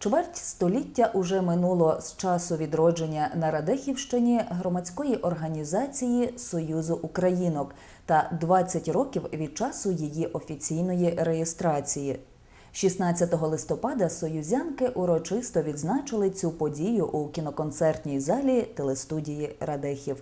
Чверть століття уже минуло з часу відродження на Радехівщині громадської організації Союзу Українок та 20 років від часу її офіційної реєстрації. 16 листопада союзянки урочисто відзначили цю подію у кіноконцертній залі телестудії Радехів.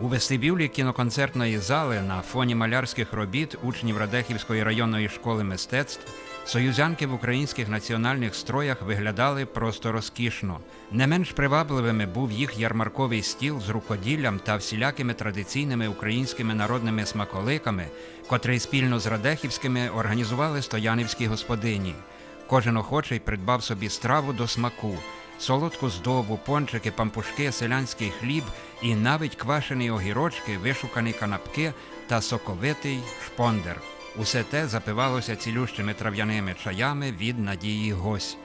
У вестибюлі кіноконцертної зали на фоні малярських робіт учнів Радехівської районної школи мистецтв союзянки в українських національних строях виглядали просто розкішно. Не менш привабливими був їх ярмарковий стіл з рукоділлям та всілякими традиційними українськими народними смаколиками, котрий спільно з Радехівськими організували стоянівські господині. Кожен охочий придбав собі страву до смаку, солодку здобу, пончики, пампушки, селянський хліб і навіть квашені огірочки, вишукані канапки та соковитий шпондер. Усе те запивалося цілющими трав'яними чаями від Надії Гось.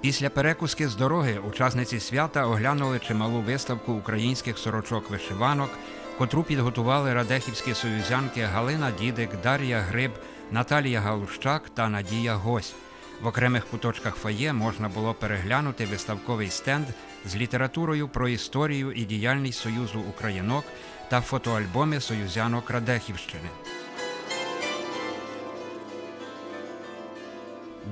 Після перекуски з дороги учасниці свята оглянули чималу виставку українських сорочок вишиванок, котру підготували радехівські союзянки Галина Дідик, Дар'я Гриб, Наталія Галущак та Надія Гось. В окремих куточках фоє можна було переглянути виставковий стенд з літературою про історію і діяльність Союзу Українок та фотоальбоми союзянок Радехівщини.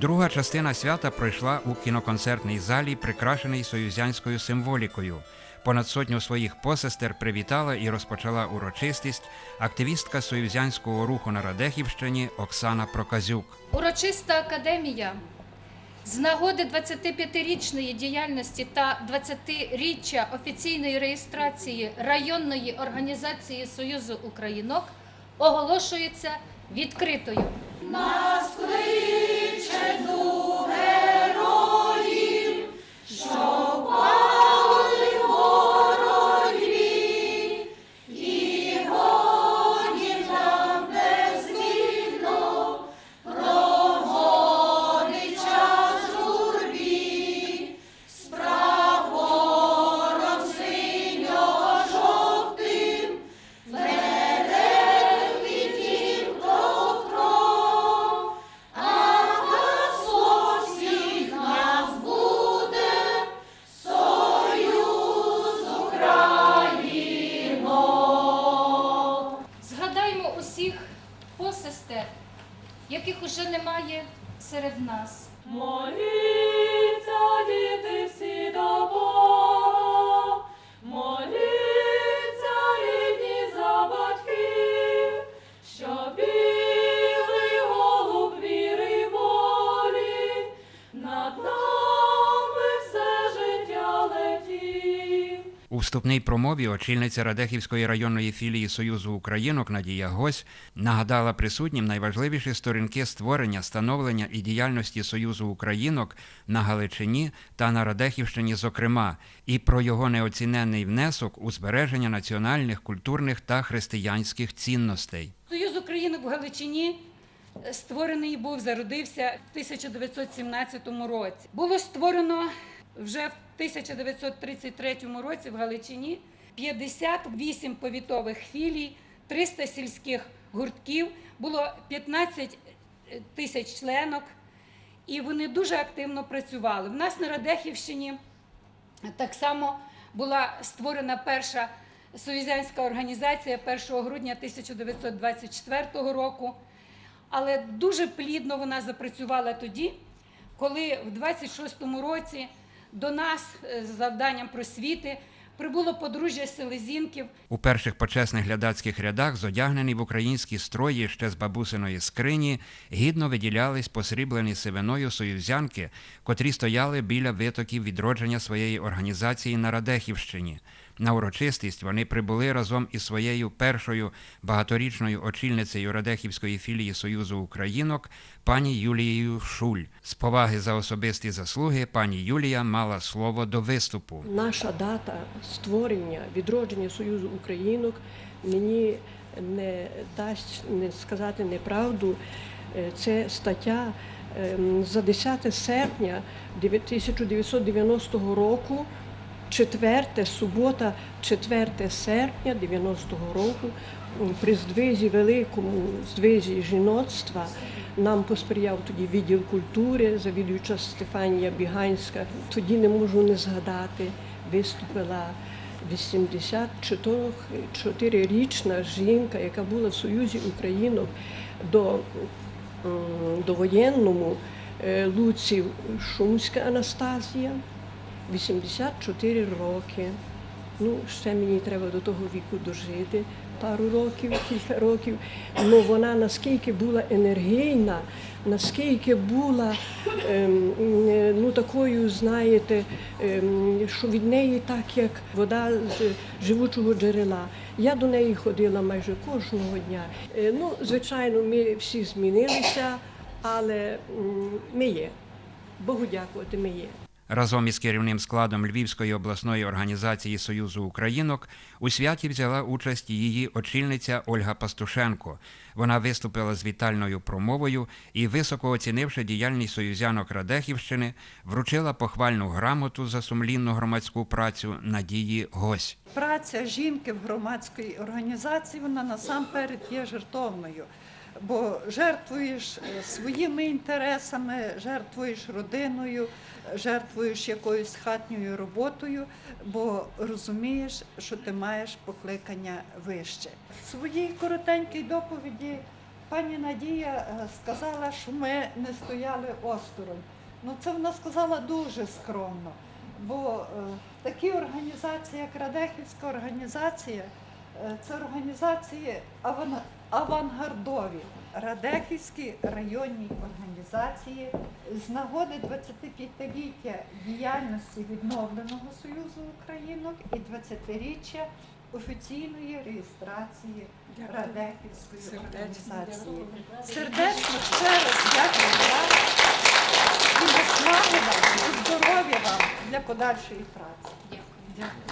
Друга частина свята пройшла у кіноконцертній залі, прикрашеній союзянською символікою. Понад сотню своїх посестер привітала і розпочала урочистість активістка союзянського руху на Радехівщині Оксана Проказюк. Урочиста академія з нагоди 25-річної діяльності та 20-річчя офіційної реєстрації районної організації Союзу Українок оголошується відкритою. Згадаймо яких уже немає серед нас. Моліться, діти всі до Бога, вступній промові очільниця Радехівської районної філії Союзу Українок Надія Гось нагадала присутнім найважливіші сторінки створення, становлення і діяльності Союзу Українок на Галичині та на Радехівщині, зокрема, і про його неоціненний внесок у збереження національних, культурних та християнських цінностей. Союз України в Галичині е, створений був, зародився в 1917 році. Було створено вже в 1933 році в Галичині 58 повітових філій, 300 сільських гуртків, було 15 тисяч членок, і вони дуже активно працювали. В нас на Радехівщині так само була створена перша союзянська організація 1 грудня 1924 року. Але дуже плідно вона запрацювала тоді, коли в 26-му році до нас е, з завданням просвіти прибуло подружжя Селезінків, У перших почесних глядацьких рядах, зодягнені в українські строї ще з бабусиної скрині, гідно виділялись посріблені сивиною союзянки, котрі стояли біля витоків відродження своєї організації на Радехівщині. На урочистість вони прибули разом із своєю першою багаторічною очільницею Радехівської філії Союзу Українок пані Юлією Шуль. З поваги за особисті заслуги пані Юлія мала слово до виступу. Наша дата створення, відродження Союзу Українок мені не дасть не сказати неправду. Е, Це стаття ем, за 10 серпня 1990 року, 4 субота, 4 серпня 90-го року при здвизі великому здвизі жіноцтва нам посприяв тоді відділ культури, завідуюча Стефанія Біганська. Тоді не можу не згадати, виступила 84-річна жінка, яка була в Союзі Українок до, довоєнному е, Луців Шумська Анастазія. 84 роки. Ну, ще мені треба до того віку дожити пару років, кілька років. Ну вона наскільки була енергійна, наскільки була ем, ну, такою, знаєте, ем, що від неї так, як вода з живучого джерела. Я до неї ходила майже кожного дня. Е, Ну, звичайно, ми всі змінилися, але м, ми є. Богу дякувати, ми є. Разом із керівним складом Львівської обласної організації Союзу Українок у святі взяла участь її очільниця Ольга Пастушенко. Вона виступила з вітальною промовою і, високо оцінивши діяльність союзянок Радехівщини, вручила похвальну грамоту за сумлінну громадську працю Надії Гось. Праця жінки в громадській організації вона насамперед є жертовною, бо жертвуєш е, своїми інтересами, жертвуєш родиною, жертвуєш якоюсь хатньою роботою, бо розумієш, що ти маєш покликання вище. В своїй коротенькій доповіді пані Надія е, сказала, що ми не стояли осторонь. Ну це вона сказала дуже скромно. Бо е, такі організації, як Радехівська організація, це організації аван- авангардові. Радехівські районні організації з нагоди 25-ліття діяльності відновленого Союзу Українок і 20-річчя офіційної реєстрації Радехівської організації. Сердечно ще раз дякую вам і наснаги вам, і здоров'я вам для подальшої праці. Дякую.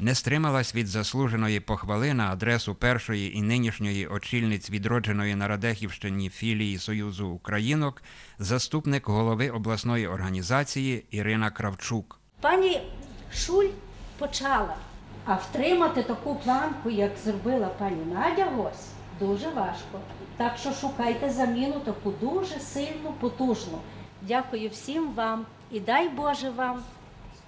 Не стрималась від заслуженої похвали на адресу першої і нинішньої очільниць відродженої на Радехівщині філії Союзу Українок заступник голови обласної організації Ірина Кравчук. Пані Шуль почала, а втримати таку планку, як зробила пані Надя Гось, дуже важко. Так що шукайте заміну таку дуже сильну, потужну. Дякую всім вам і дай Боже вам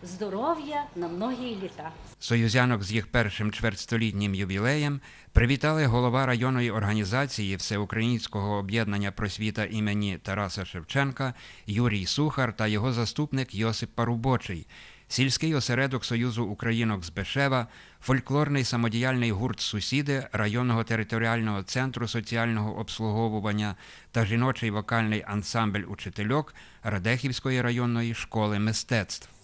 здоров'я на многі літа. Союзянок з їх першим чвертьстолітнім ювілеєм привітали голова районної організації Всеукраїнського об'єднання просвіта імені Тараса Шевченка Юрій Сухар та його заступник Йосип Парубочий. Сільський осередок Союзу Українок з Бешева, фольклорний самодіяльний гурт Сусіди районного територіального центру соціального обслуговування та жіночий вокальний ансамбль учительок Радехівської районної школи мистецтв.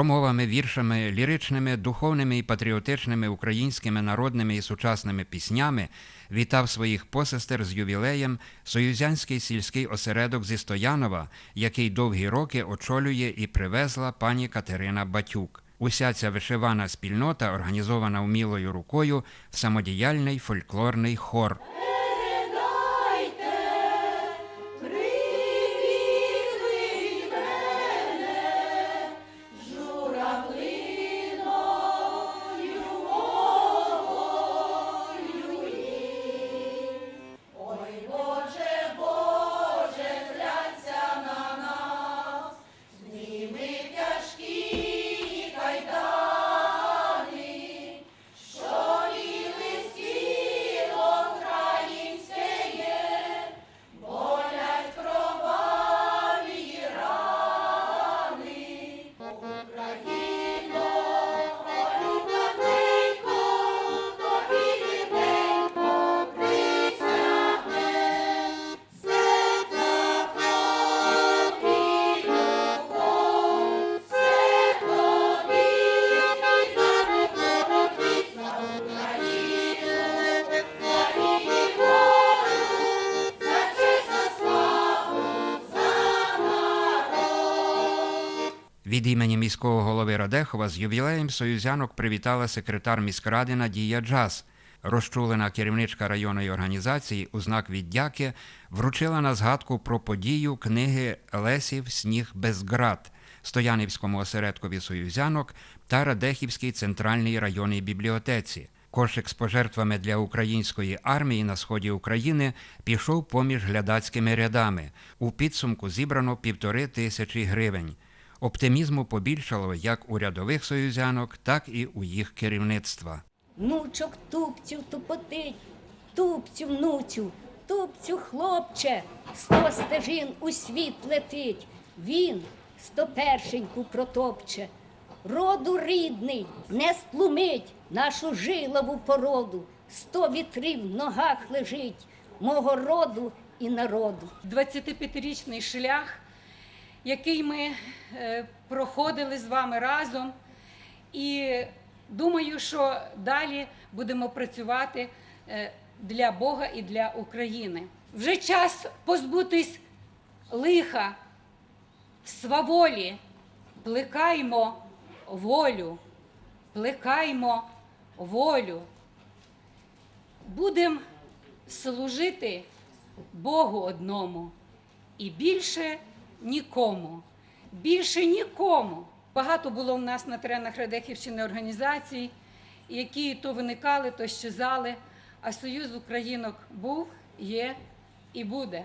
Промовами, віршами, ліричними, духовними і патріотичними українськими народними і сучасними піснями вітав своїх посестер з ювілеєм Союзянський сільський осередок зі Стоянова, який довгі роки очолює і привезла пані Катерина Батюк. Уся ця вишивана спільнота організована вмілою рукою в самодіяльний фольклорний хор. Міського голови Радехова з ювілеєм союзянок привітала секретар міськради Надія Джаз. Розчулена керівничка районної організації у знак віддяки вручила на згадку про подію книги Лесів Сніг без град Стоянівському осередкові союзянок та Радехівській центральній районній бібліотеці. Кошик з пожертвами для української армії на сході України пішов поміж глядацькими рядами. У підсумку зібрано півтори тисячі гривень. Оптимізму побільшало як у рядових союзянок, так і у їх керівництва. Внучок тупцю тупотить, тупцю внуцю, тупцю хлопче, сто стежин у світ летить, він сто першеньку протопче. Роду рідний не стлумить нашу жилову породу, сто вітрів в ногах лежить, мого роду і народу. 25-річний шлях, який ми е, проходили з вами разом. І думаю, що далі будемо працювати е, для Бога і для України. Вже час позбутись лиха, сваволі, плекаймо волю, плекаймо волю. Будемо служити Богу одному і більше нікому. Більше нікому. Багато було в нас на теренах Радехівщини організацій, які то виникали, то щезали. А Союз Українок був, є і буде.